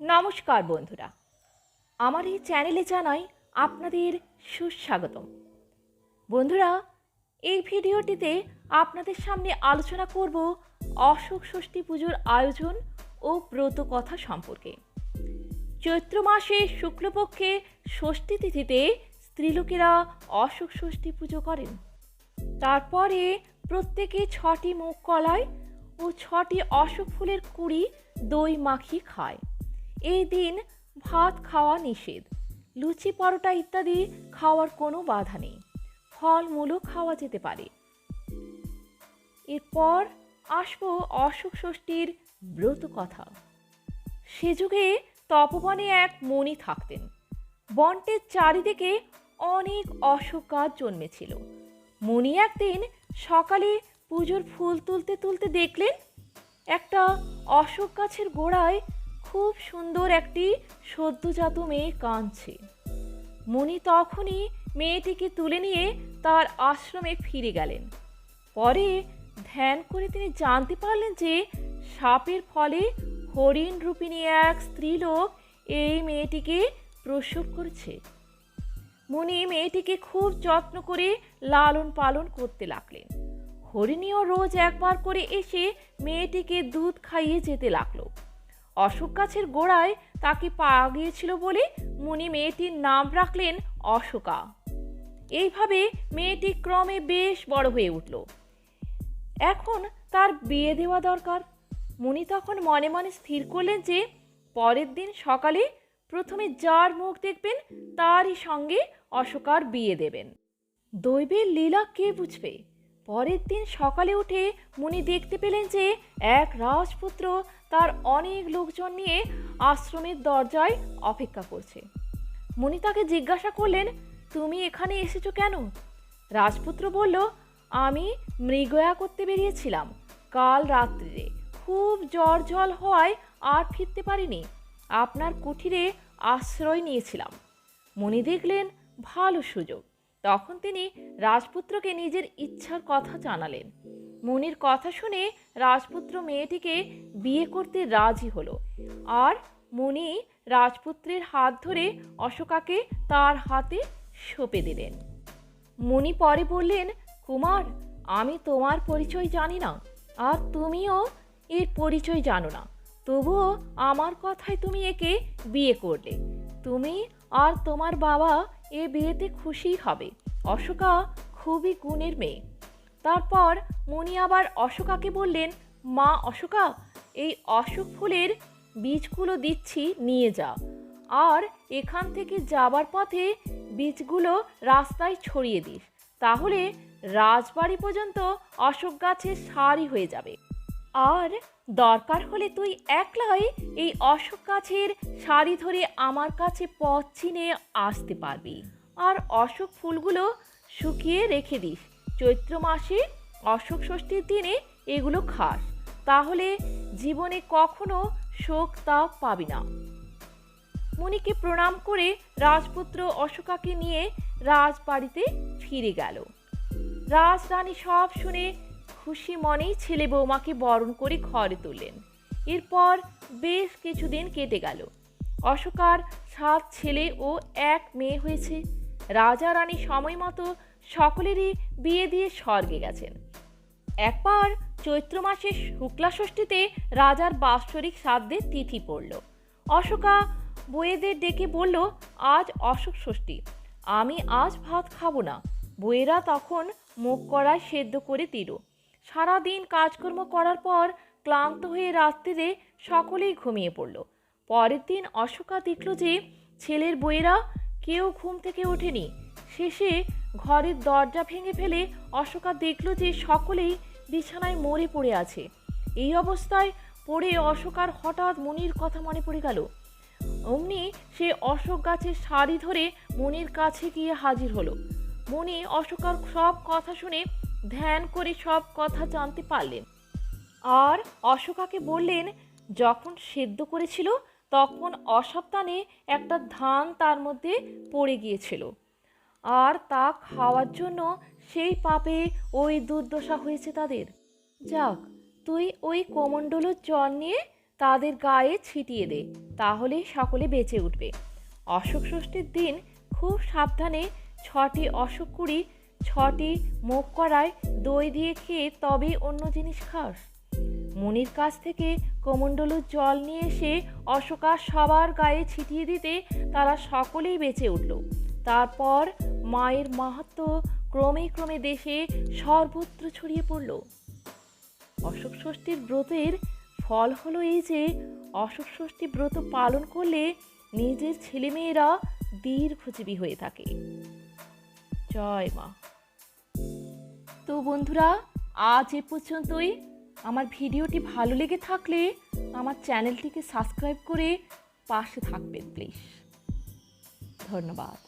নমস্কার বন্ধুরা। আমার এই চ্যানেলে জানাই আপনাদের সুস্বাগতম। বন্ধুরা, এই ভিডিওটিতে আপনাদের সামনে আলোচনা করব অশোক ষষ্ঠী পুজোর আয়োজন ও ব্রত কথা সম্পর্কে। চৈত্র মাসে শুক্লপক্ষে ষষ্ঠী তিথিতে স্ত্রীলোকেরা অশোক ষষ্ঠী পুজো করেন। তারপরে প্রত্যেকে ছটি মুখ কলায় ও ছটি অশোক ফুলের কুড়ি দই মাখি খায়। এই দিন ভাত খাওয়া নিষেধ। লুচি, পরোটা ইত্যাদি খাওয়ার কোনো বাধা নেই। ফলমূলও খাওয়া যেতে পারে। এরপর আসব অশোক ষষ্ঠীর ব্রত কথা। সে যুগে তপবনে এক মণি থাকতেন। বনটির চারিদিকে অনেক অশোক গাছ জন্মেছিল। মণি একদিন সকালে পুজোর ফুল তুলতে তুলতে দেখলেন, একটা অশোক গাছের গোড়ায় খুব সুন্দর একটি সদ্যজাত মেয়ে কাঁদছে। মণি তখনই মেয়েটিকে তুলে নিয়ে তার আশ্রমে ফিরে গেলেন। পরে ধ্যান করে তিনি জানতে পারলেন যে সাপের ফলে হরিণ রূপিণী এক স্ত্রীলোক এই মেয়েটিকে প্রসব করেছে। মুনি মেয়েটিকে খুব যত্ন করে লালন পালন করতে লাগলেন। হরিণীও রোজ একবার করে এসে মেয়েটিকে দুধ খাইয়ে যেতে লাগল। অশোক গাছের গোড়ায় তাকে পাওয়া গিয়েছিল বলে মুনি মেয়েটির নাম রাখলেন অশোকা। এইভাবে মেয়েটি ক্রমে বেশ বড় হয়ে উঠল। এখন তার বিয়ে দেওয়া দরকার। মুনি তখন মনে মনে স্থির করলেন যে পরের দিন সকালে প্রথমে যার মুখ দেখবেন তারই সঙ্গে অশোকার বিয়ে দেবেন। দৈবের লীলা কে বুঝবে? পরের দিন সকালে উঠে মুনি দেখতে পেলেন যে এক রাজপুত্র তার অনেক লোকজন নিয়ে আশ্রমের দরজায় অপেক্ষা করছে। মুনি তাকে জিজ্ঞাসা করলেন, তুমি এখানে এসেছ কেন? রাজপুত্র বলল, আমি মৃগয়া করতে বেরিয়েছিলাম। কাল রাত্রিরে খুব জ্বর জল হওয়ায় আর ফিরতে পারিনি। আপনার কুঠিরে আশ্রয় নিয়েছিলাম। মনি দেখলেন, ভালো সুযোগ। তখন তিনি রাজপুত্রকে নিজের ইচ্ছার কথা জানালেন। মুনির কথা শুনে রাজপুত্র মেয়েটিকে বিয়ে করতে রাজি হলো। আর মুনি রাজপুত্রের হাত ধরে অশোকাকে তার হাতে সঁপে দিলেন। মুনি পরে বললেন, কুমার, আমি তোমার পরিচয় জানি না, আর তুমিও এর পরিচয় জানো না। তবুও আমার কথায় তুমি একে বিয়ে করলে। তুমি আর তোমার বাবা এ বিয়েতে খুশি হবে। অশোকা খুবই গুণের মেয়ে। তারপর মুনি আবার অশোকাকে বললেন, মা অশোকা, এই অশোক ফুলের বীজগুলো দিচ্ছি, নিয়ে যা। আর এখান থেকে যাবার পথে বীজগুলো রাস্তায় ছড়িয়ে দিস। তাহলে রাজবাড়ি পর্যন্ত অশোক গাছের সারি হয়ে যাবে। আর দরকার হলে তুই একলাই এই অশোক গাছের শাড়ি ধরে আমার কাছে পথ চিনে আসতে পারবি। আর অশোক ফুলগুলো শুকিয়ে রেখে দিস। চৈত্র মাসে অশোক ষষ্ঠীর দিনে এগুলো খাস। তাহলে জীবনে কখনো শোক তাপ পাবি না। মুনিকে প্রণাম করে রাজপুত্র অশোকাকে নিয়ে রাজবাড়িতে ফিরে গেল। রাজরানী সব শুনে খুশি মনেই ছেলে বৌমাকে বরণ করে ঘরে তুললেন। এরপর বেশ কিছুদিন কেটে গেল। অশোকার সাত ছেলে ও এক মেয়ে হয়েছে। রাজা রানী সময় মতো সকলেরই বিয়ে দিয়ে স্বর্গে গেছেন। একবার চৈত্র মাসের শুক্লা ষষ্ঠীতে রাজার বাৎসরিক শ্রাদ্ধের তিথি পড়ল। অশোকা বইয়েদের ডেকে বলল, আজ অশোক ষষ্ঠী। আমি আজ ভাত খাব না। বইয়েরা তখন মুখ কড়ায় সেদ্ধ করে দিল। সারাদিন কাজকর্ম করার পর ক্লান্ত হয়ে রাত্রিরে সকলেই ঘুমিয়ে পড়ল। পরের দিন অশোকা দেখল যে ছেলের বইয়েরা কেউ ঘুম থেকে ওঠেনি। শেষে ঘরের দরজা ভেঙে ফেলে অশোকা দেখল যে সকলেই বিছানায় মরে পড়ে আছে। এই অবস্থায় পড়ে অশোকার হঠাৎ মনির কথা মনে পড়ে গেল। অমনি সে অশোক গাছের শাড়ি ধরে মনির কাছে গিয়ে হাজির হলো। মনি অশোকার সব কথা শুনে ধ্যান করে সব কথা জানতে পারলেন। আর অশোকাকে বললেন, যখন সেদ্ধ করেছিল, তখন অসাবধানে একটা ধান তার মধ্যে পড়ে গিয়েছিল। আর তা খাওয়ার জন্য সেই পাপে ওই দুর্দশা হয়েছে তাদের। যাক, তুই ওই কোমণ্ডলুর জল নিয়ে তাদের গায়ে ছিটিয়ে দে, তাহলে সকলে বেঁচে উঠবে। অশোক ষষ্ঠীর দিন খুব সাবধানে ছটি অশোক কুড়ি ছটি মুখ করায় দই দিয়ে খেয়ে তবেই অন্য জিনিস খাস। মনির কাছ থেকে কমণ্ডলুর জল নিয়ে এসে অশোকা সবার গায়ে ছিটিয়ে দিতে তারা সকলেই বেঁচে উঠল। তারপর মায়ের মাহাত্ম ক্রমে ক্রমে দেশে সর্বত্র ছড়িয়ে পড়ল। অশোক ষষ্ঠীর ব্রতের ফল হলো এই যে, অশোক ষষ্ঠী ব্রত পালন করলে নিজের ছেলেমেয়েরা দীর্ঘজীবী হয়ে থাকে। জয় মা। তো বন্ধুরা, আজ এ পর্যন্তই। আমার ভিডিওটি ভালো লেগে থাকলে আমার চ্যানেলটিকে সাবস্ক্রাইব করে পাশে থাকবেন, প্লিজ। ধন্যবাদ।